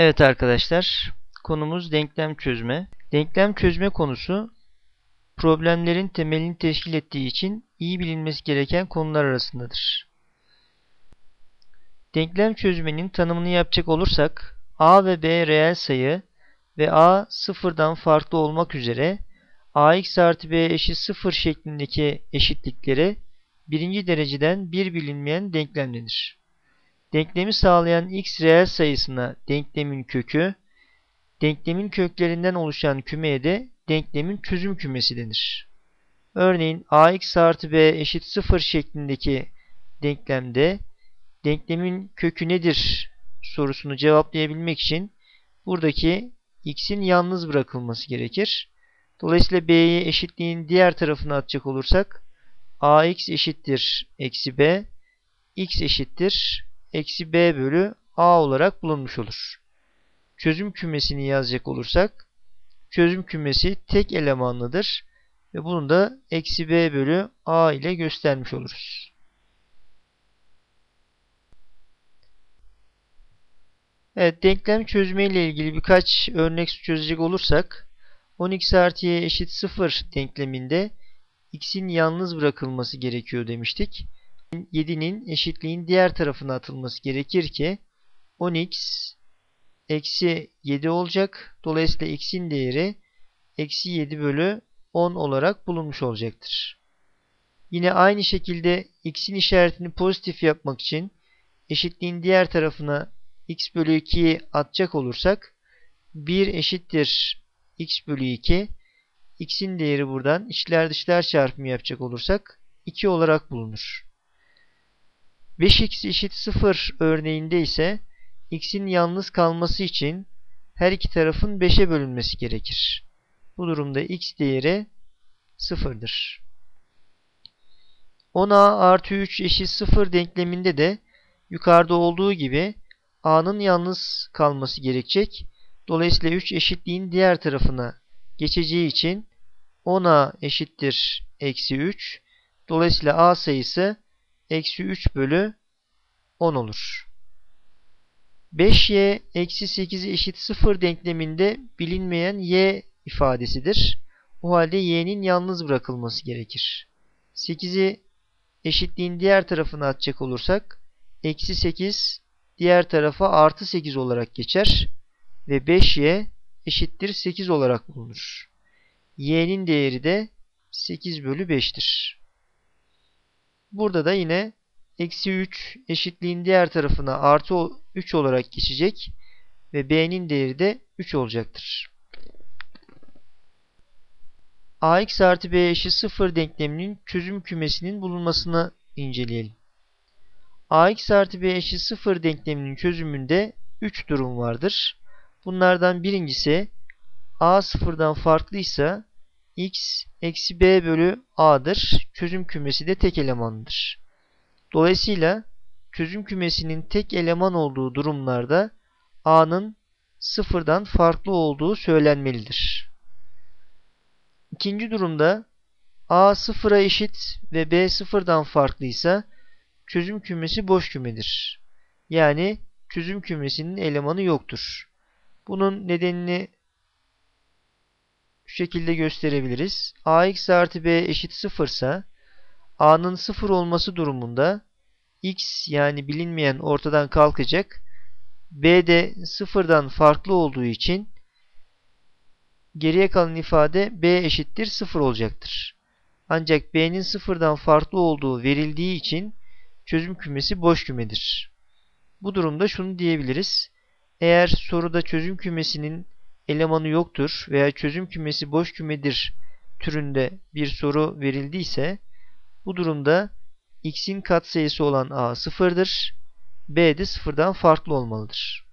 Evet arkadaşlar, konumuz denklem çözme. Denklem çözme konusu problemlerin temelini teşkil ettiği için iyi bilinmesi gereken konular arasındadır. Denklem çözmenin tanımını yapacak olursak, a ve b reel sayı ve a sıfırdan farklı olmak üzere ax artı b eşit sıfır şeklindeki eşitliklere birinci dereceden bir bilinmeyen denklem denir. Denklemi sağlayan x reel sayısına denklemin kökü, denklemin köklerinden oluşan kümeye de denklemin çözüm kümesi denir. Örneğin ax artı b eşit 0 şeklindeki denklemde denklemin kökü nedir sorusunu cevaplayabilmek için buradaki x'in yalnız bırakılması gerekir. Dolayısıyla b'yi eşitliğin diğer tarafına atacak olursak ax eşittir eksi b, x eşittir eksi b bölü a olarak bulunmuş olur. Çözüm kümesini yazacak olursak çözüm kümesi tek elemanlıdır ve bunu da eksi b bölü a ile göstermiş oluruz. Evet, denklem çözme ile ilgili birkaç örnek çözecek olursak 10x artı y eşit 0 denkleminde x'in yalnız bırakılması gerekiyor demiştik. 7'nin eşitliğin diğer tarafına atılması gerekir ki 10x eksi 7 olacak. Dolayısıyla x'in değeri eksi 7 bölü 10 olarak bulunmuş olacaktır. Yine aynı şekilde x'in işaretini pozitif yapmak için eşitliğin diğer tarafına x bölü 2'yi atacak olursak 1 eşittir x bölü 2 x'in değeri buradan içler dışlar çarpımı yapacak olursak 2 olarak bulunur. 5x eşit 0 örneğinde ise x'in yalnız kalması için her iki tarafın 5'e bölünmesi gerekir. Bu durumda x değeri 0'dır. 10a artı 3 eşit 0 denkleminde de yukarıda olduğu gibi a'nın yalnız kalması gerekecek. Dolayısıyla 3 eşitliğin diğer tarafına geçeceği için 10a eşittir eksi 3. Dolayısıyla a sayısı eksi 3 bölü 10 olur. 5y eksi 8 eşit 0 denkleminde bilinmeyen y ifadesidir. O halde y'nin yalnız bırakılması gerekir. 8'i eşitliğin diğer tarafına atacak olursak eksi 8 diğer tarafa artı 8 olarak geçer ve 5y eşittir 8 olarak bulunur. y'nin değeri de 8 bölü 5'tir. Burada da yine eksi 3 eşitliğin diğer tarafına artı 3 olarak geçecek ve b'nin değeri de 3 olacaktır. ax artı b eşit 0 denkleminin çözüm kümesinin bulunmasını inceleyelim. ax artı b eşit 0 denkleminin çözümünde 3 durum vardır. Bunlardan birincisi a sıfırdan farklıysa x eksi b bölü a'dır. Çözüm kümesi de tek elemandır. Dolayısıyla çözüm kümesinin tek eleman olduğu durumlarda a'nın sıfırdan farklı olduğu söylenmelidir. İkinci durumda a sıfıra eşit ve b sıfırdan farklıysa çözüm kümesi boş kümedir. Yani çözüm kümesinin elemanı yoktur. Bunun nedenini şu şekilde gösterebiliriz. ax artı b eşit 0 ise a'nın 0 olması durumunda x yani bilinmeyen ortadan kalkacak. b de 0'dan farklı olduğu için geriye kalan ifade b eşittir 0 olacaktır. Ancak b'nin 0'dan farklı olduğu verildiği için çözüm kümesi boş kümedir. Bu durumda şunu diyebiliriz. Eğer soruda çözüm kümesinin elemanı yoktur veya çözüm kümesi boş kümedir türünde bir soru verildiyse bu durumda x'in katsayısı olan a sıfırdır. b de sıfırdan farklı olmalıdır.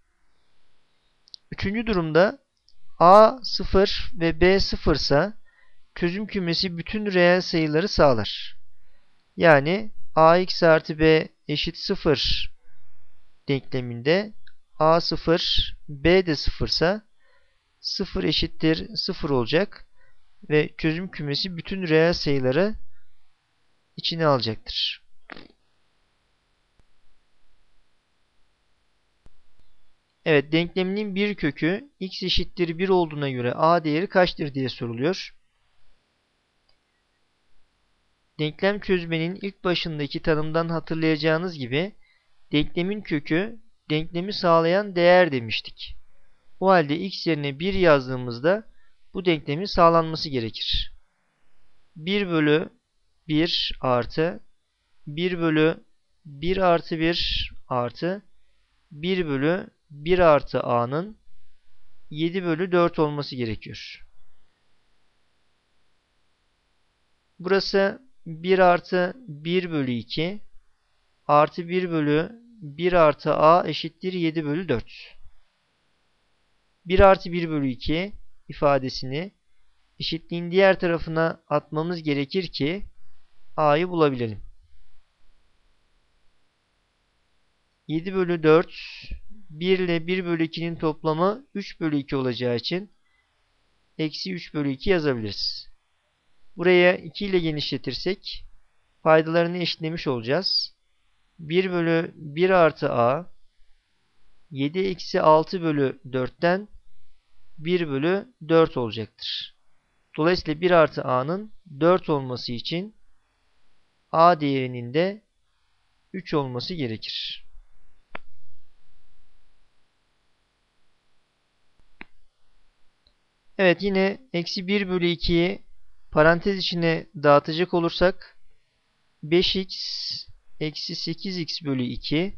Üçüncü durumda a sıfır ve b sıfırsa çözüm kümesi bütün reel sayıları sağlar. Yani ax artı b eşit sıfır denkleminde a sıfır b de sıfırsa 0 eşittir 0 olacak ve çözüm kümesi bütün reel sayıları içine alacaktır. Evet denkleminin bir kökü x eşittir 1 olduğuna göre a değeri kaçtır diye soruluyor. Denklem çözmenin ilk başındaki tanımdan hatırlayacağınız gibi denklemin kökü denklemi sağlayan değer demiştik. O halde x yerine 1 yazdığımızda bu denklemin sağlanması gerekir. 1 bölü 1 artı 1 bölü 1 artı 1 artı 1 bölü 1 artı a'nın 7 bölü 4 olması gerekiyor. Burası 1 artı 1 bölü 2 artı 1 bölü 1 artı a eşittir 7 bölü 4. 1 artı 1 bölü 2 ifadesini eşitliğin diğer tarafına atmamız gerekir ki a'yı bulabilelim. 7 bölü 4 1 ile 1 bölü 2'nin toplamı 3 bölü 2 olacağı için eksi 3 bölü 2 yazabiliriz. Buraya 2 ile genişletirsek paydalarını eşitlemiş olacağız. 1 bölü 1 artı a 7 eksi 6 bölü 4'ten 1 bölü 4 olacaktır. Dolayısıyla 1 artı a'nın 4 olması için a değerinin de 3 olması gerekir. Evet yine eksi 1 bölü 2'yi parantez içine dağıtacak olursak 5x eksi 8x bölü 2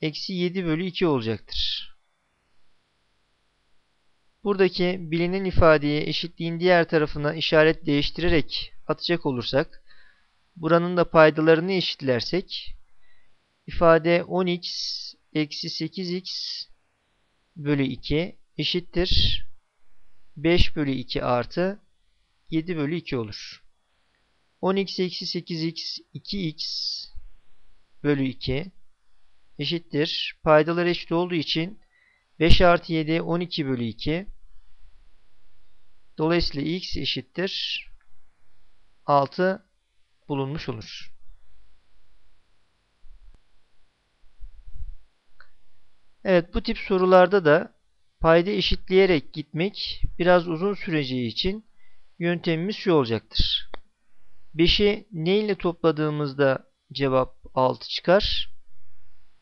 eksi 7 bölü 2 olacaktır. Buradaki bilinen ifadeyi eşitliğin diğer tarafına işaret değiştirerek atacak olursak buranın da paydalarını eşitlersek ifade 10x eksi 8x bölü 2 eşittir 5 bölü 2 artı 7 bölü 2 olur. 10x eksi 8x 2x bölü 2 eşittir. Paydalar eşit olduğu için 5 artı 7 12 bölü 2 Dolayısıyla x eşittir 6 bulunmuş olur. Evet bu tip sorularda da payda eşitleyerek gitmek biraz uzun süreceği için yöntemimiz şu olacaktır. 5'i ne ile topladığımızda cevap 6 çıkar.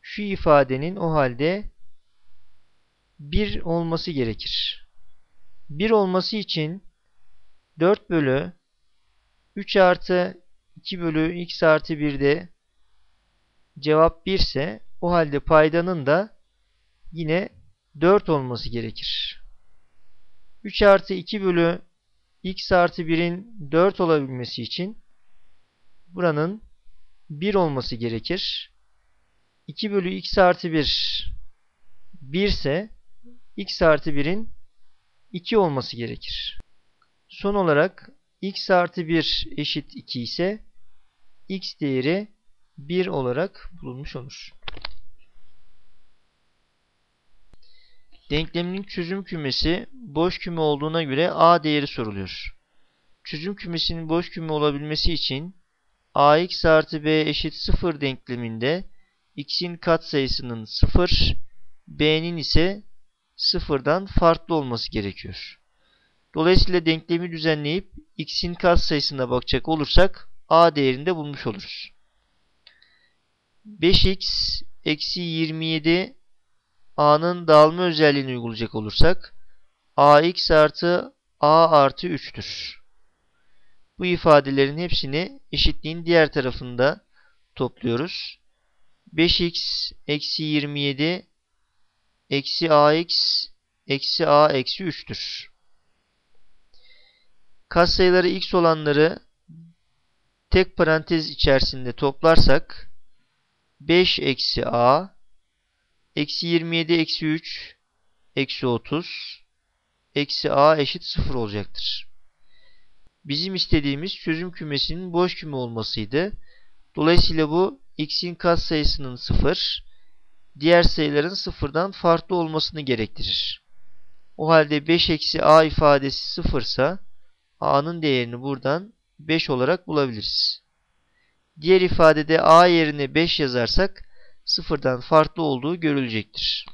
Şu ifadenin o halde 1 olması gerekir. 1 olması için 4 bölü 3 artı 2 bölü x artı 1'de cevap 1 ise o halde paydanın da yine 4 olması gerekir. 3 artı 2 bölü x artı 1'in 4 olabilmesi için buranın 1 olması gerekir. 2 bölü x artı 1 1 ise x artı 1'in 2 olması gerekir. Son olarak x artı 1 eşit 2 ise x değeri 1 olarak bulunmuş olur. Denkleminin çözüm kümesi boş küme olduğuna göre a değeri soruluyor. Çözüm kümesinin boş küme olabilmesi için ax artı b eşit 0 denkleminde x'in katsayısının 0, b'nin ise 0'dan farklı olması gerekiyor. Dolayısıyla denklemi düzenleyip x'in katsayısına bakacak olursak a değerinde bulmuş oluruz. 5x eksi 27 a'nın dağılma özelliğini uygulayacak olursak ax artı a artı 3'tür. Bu ifadelerin hepsini eşitliğin diğer tarafında topluyoruz. 5x eksi 27 eksi ax eksi a eksi 3'tür. Katsayıları x olanları tek parantez içerisinde toplarsak 5 eksi a Eksi 27 eksi 3 eksi 30 eksi a eşit 0 olacaktır. Bizim istediğimiz çözüm kümesinin boş küme olmasıydı. Dolayısıyla bu x'in katsayısının 0, diğer sayıların 0'dan farklı olmasını gerektirir. O halde 5 eksi a ifadesi 0 ise a'nın değerini buradan 5 olarak bulabiliriz. Diğer ifadede a yerine 5 yazarsak sıfırdan farklı olduğu görülecektir.